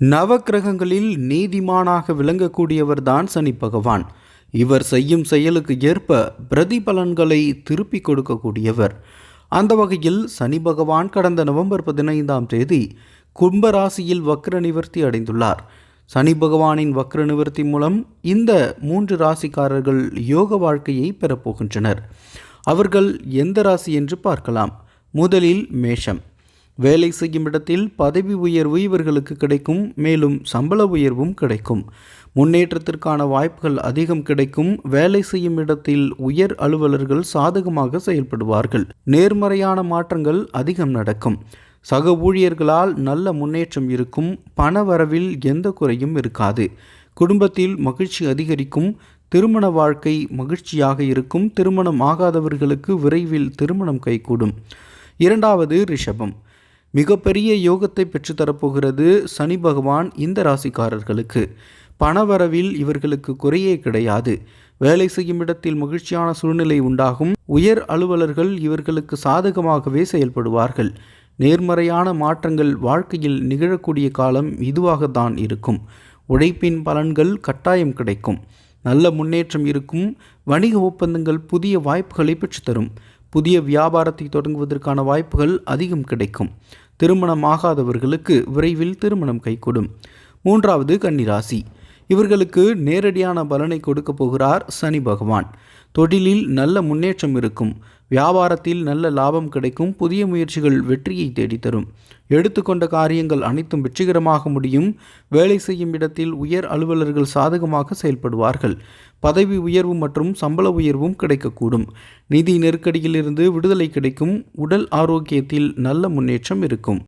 நவக்கிரகங்களில் நீதிமானாக விளங்கக்கூடியவர்தான் சனி பகவான். இவர் செய்யும் செயலுக்கு ஏற்ப பிரதிபலன்களை திருப்பிக் கொடுக்கக்கூடியவர். அந்த வகையில் சனி பகவான் கடந்த நவம்பர் பதினைந்தாம் தேதி கும்பராசியில் வக்ர நிவர்த்தி அடைந்துள்ளார். சனி பகவானின் வக்ர நிவர்த்தி மூலம் இந்த மூன்று ராசிக்காரர்கள் யோக வாழ்க்கையை பெறப்போகின்றனர். அவர்கள் எந்த ராசி என்று பார்க்கலாம். முதலில் மேஷம். வேலை செய்யும் இடத்தில் பதவி உயர்வு இவர்களுக்கு கிடைக்கும் மேலும் சம்பள உயர்வும் கிடைக்கும். முன்னேற்றத்திற்கான வாய்ப்புகள் அதிகம் கிடைக்கும். வேலை செய்யும் இடத்தில் உயர் அலுவலர்கள் சாதகமாக செயல்படுவார்கள். நேர்மறையான மாற்றங்கள் அதிகம் நடக்கும். சக ஊழியர்களால் நல்ல முன்னேற்றம் இருக்கும். பண வரவில் எந்த குறையும் இருக்காது. குடும்பத்தில் மகிழ்ச்சி அதிகரிக்கும். திருமண வாழ்க்கை மகிழ்ச்சியாக இருக்கும். திருமணம் ஆகாதவர்களுக்கு விரைவில் திருமணம் கைகூடும். இரண்டாவது ரிஷபம். மிகப்பெரிய யோகத்தை பெற்றுத்தரப்போகிறது சனி பகவான் இந்த ராசிக்காரர்களுக்கு. பணவரவில் இவர்களுக்கு குறையே கிடையாது. வேலை செய்யும் இடத்தில் மகிழ்ச்சியான சூழ்நிலை உண்டாகும். உயர் அலுவலர்கள் இவர்களுக்கு சாதகமாகவே செயல்படுவார்கள். நேர்மறையான மாற்றங்கள் வாழ்க்கையில் நிகழக்கூடிய காலம் இதுவாகத்தான் இருக்கும். உழைப்பின் பலன்கள் கட்டாயம் கிடைக்கும். நல்ல முன்னேற்றம் இருக்கும். வணிக ஒப்பந்தங்கள் புதிய வாய்ப்புகளை பெற்றுத்தரும். புதிய வியாபாரத்தை தொடங்குவதற்கான வாய்ப்புகள் அதிகம் கிடைக்கும். திருமணம் ஆகாதவர்களுக்கு விரைவில் திருமணம் கைகூடும். மூன்றாவது கன்னிராசி. இவர்களுக்கு நேரடியான பலனை கொடுக்க போகிறார் சனி பகவான். தொழிலில் நல்ல முன்னேற்றம் இருக்கும். வியாபாரத்தில் நல்ல லாபம் கிடைக்கும் புதிய முயற்சிகள் வெற்றியை தேடித்தரும். எடுத்துக்கொண்ட காரியங்கள் அனைத்தும் வெற்றிகரமாக முடியும். வேலை செய்யும் இடத்தில் உயர் அலுவலர்கள் சாதகமாக செயல்படுவார்கள். பதவி உயர்வு மற்றும் சம்பள உயர்வும் கிடைக்கக்கூடும். நிதி நெருக்கடியிலிருந்து விடுதலை கிடைக்கும். உடல் ஆரோக்கியத்தில் நல்ல முன்னேற்றம் இருக்கும்.